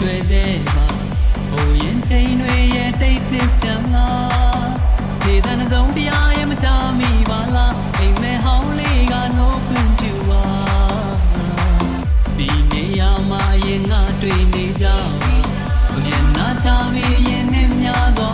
တွေ့စေပါဟိုရင်ချိန်တွေရဲ့တိတ်တိတ်တမ်းလားခြေတန်းစုံတရားရဲ့မချမိပါလားအိမ်မဲဟောင်းလေးကနိုးခွင့်ပြုပါဒီနေရာမှာရင်ငါတွေ့နေကြပါမျက်နှာချပြီးရင်နဲ့များစွာ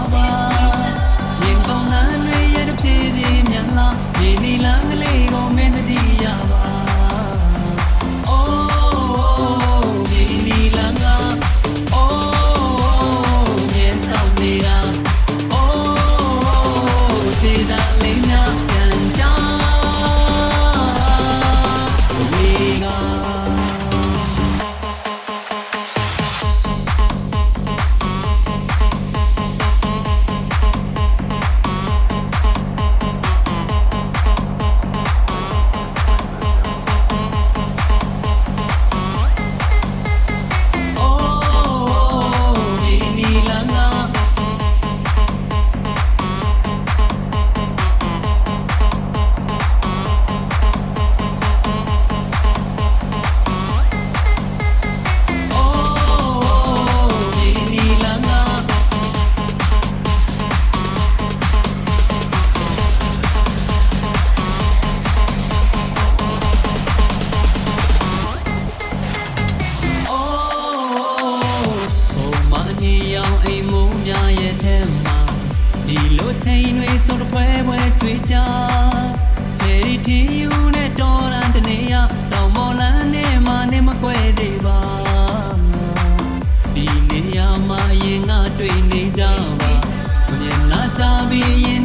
ဒီလိုချိန်တွေစုံတစ်ပွဲပွဲတွေ့ကြချယ်ရီတီယူနဲ့တော်ရန်တနေရတောင်မော်လန်းနဲ့မနေမကွဲသေးပါဒီနေရာမှာရင်ငါတွေ့နေကြပါမျက်နှာချပြီးရင်